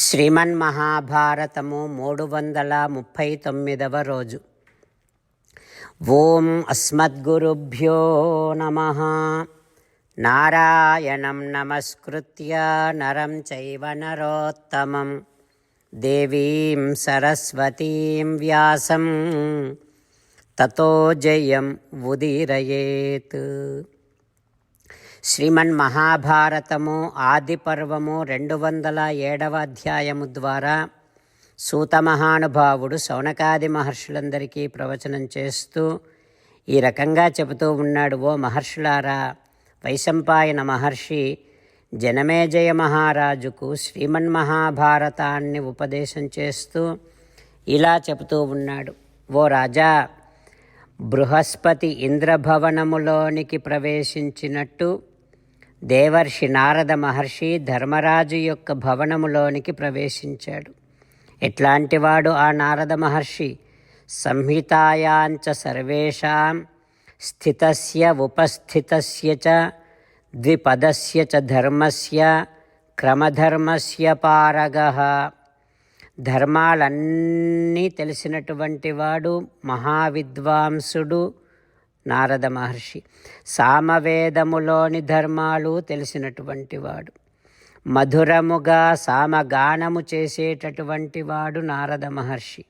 శ్రీమన్మహాభారతము మూడు వందల ముప్పై తొమ్మిదవ రోజు. ఓం అస్మద్గురుభ్యో నమ. నారాయణం నమస్కృత్య నరం చైవ నరోత్తమం. దేవీం సరస్వతీం వ్యాసం. తతో జయం ఉదీరయేత్. శ్రీమన్ మహాభారతము ఆది పర్వము రెండు వందల ఏడవ అధ్యాయము ద్వారా సూత మహానుభావుడు శౌనకాది మహర్షులందరికీ ప్రవచనం చేస్తూ ఈ రకంగా చెబుతూ ఉన్నాడు ఓ మహర్షులారా వైశంపాయన మహర్షి జనమేజయ మహారాజుకు శ్రీమన్ మహాభారతాన్ని ఉపదేశం చేస్తూ ఇలా చెబుతూ ఉన్నాడు. ఓ రాజా బృహస్పతి ఇంద్రభవనములోనికి ప్రవేశించినట్టు దేవర్షి నారద మహర్షి ధర్మరాజు యొక్క భవనములోనికి ప్రవేశించాడు. ఎట్లాంటివాడు ఆ నారద మహర్షి? సంహితాయాంచ సర్వేషాం స్థితస్య ఉపస్థితస్య చ ద్విపదస్య చ ధర్మస్య క్రమధర్మస్య పారగ. ధర్మాలన్నీ తెలిసినటువంటి వాడు మహావిద్వాంసుడు. నారద మహర్షి. సామవేదములోని ధర్మాలు తెలిసినటువంటి వాడు. మధురముగా సామగానము చేసేటటువంటి వాడు నారద మహర్షి.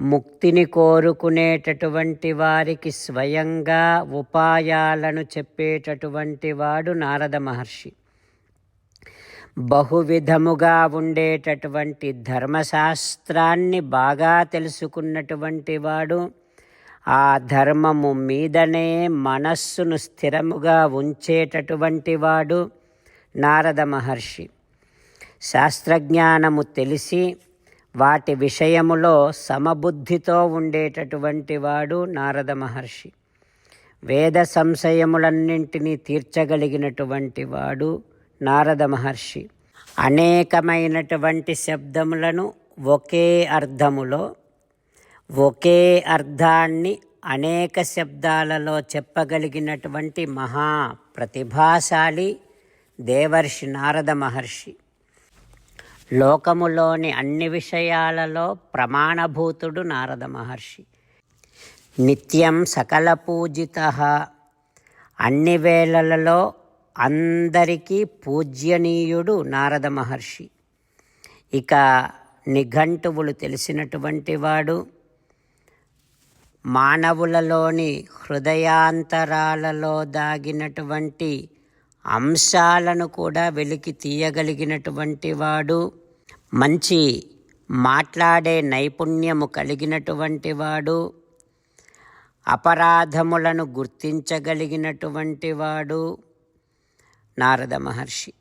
ముక్తిని కోరుకునేటటువంటి వారికి స్వయంగా ఉపాయాలను చెప్పేటటువంటి వాడు నారద మహర్షి. బహువిధముగా ఉండేటటువంటి ధర్మశాస్త్రాన్ని బాగా తెలుసుకున్నటువంటి వాడు ఆ ధర్మము మీదనే మనస్సును స్థిరముగా ఉంచేటటువంటి వాడు నారద మహర్షి. శాస్త్రజ్ఞానము తెలిసి వాటి విషయములో సమబుద్ధితో ఉండేటటువంటి వాడు నారద మహర్షి. వేద సంశయములన్నింటినీ తీర్చగలిగినటువంటి వాడు నారద మహర్షి. అనేకమైనటువంటి శబ్దములను ఒకే అర్థములో ఒకే అర్థాన్ని అనేక శబ్దాలలో చెప్పగలిగినటువంటి మహా ప్రతిభాశాలి దేవర్షి నారద మహర్షి. లోకములోని అన్ని విషయాలలో ప్రమాణభూతుడు నారద మహర్షి. నిత్యం సకల పూజిత. అన్ని వేళలలో అందరికీ పూజ్యనీయుడు నారద మహర్షి. ఇక నిఘంటువులు తెలిసినటువంటి వాడు మానవులలోని హృదయాంతరాలలో దాగినటువంటి అంశాలను కూడా వెలికి తీయగలిగినటువంటి వాడు మంచి మాట్లాడే నైపుణ్యము కలిగినటువంటి వాడు అపరాధములను గుర్తించగలిగినటువంటి వాడు నారద మహర్షి.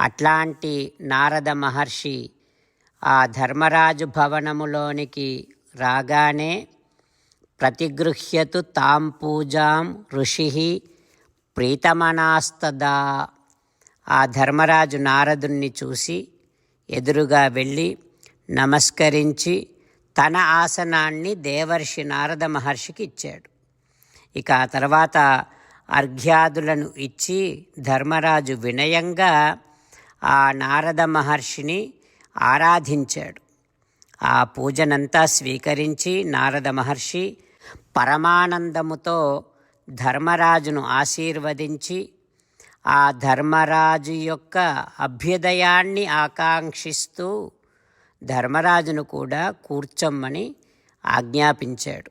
అట్లాంటి నారద మహర్షి ఆ ధర్మరాజు భవనములోనికి రాగానే ప్రతిగృహ్యతు తాం పూజాం ఋషి ప్రీతమనాస్తదా. ఆ ధర్మరాజు నారదుణ్ణి చూసి ఎదురుగా వెళ్ళి నమస్కరించి తన ఆసనాన్ని దేవర్షి నారద మహర్షికి ఇచ్చాడు. ఇక ఆ తర్వాత అర్ఘ్యాదులను ఇచ్చి ధర్మరాజు వినయంగా ఆ నారద మహర్షిని ఆరాధించాడు. ఆ పూజనంతా స్వీకరించి నారద మహర్షి పరమానందముతో ధర్మరాజును ఆశీర్వదించి ఆ ధర్మరాజు యొక్క అభ్యుదయాన్ని ఆకాంక్షిస్తూ ధర్మరాజును కూడా కూర్చొమ్మని ఆజ్ఞాపించాడు.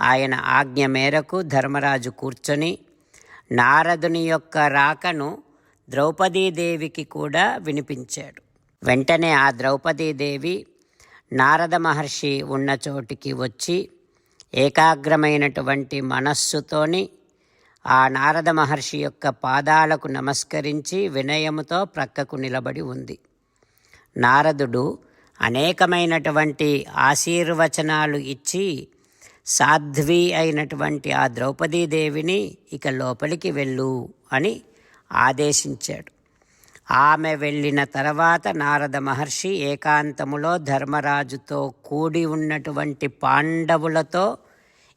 ఆయన ఆజ్ఞ మేరకు ధర్మరాజు కూర్చొని నారదుని యొక్క రాకను ద్రౌపదీదేవికి కూడా వినిపించాడు. వెంటనే ఆ ద్రౌపదీదేవి నారద మహర్షి ఉన్న చోటికి వచ్చి ఏకాగ్రమైనటువంటి మనస్సుతోని ఆ నారద మహర్షి యొక్క పాదాలకు నమస్కరించి వినయముతో ప్రక్కకు నిలబడి ఉంది. నారదుడు అనేకమైనటువంటి ఆశీర్వచనాలు ఇచ్చి సాధ్వి అయినటువంటి ఆ ద్రౌపదీదేవిని ఇక లోపలికి వెళ్ళు అని ఆదేశించాడు. ఆమె వెళ్ళిన తర్వాత నారద మహర్షి ఏకాంతములో ధర్మరాజుతో కూడి ఉన్నటువంటి పాండవులతో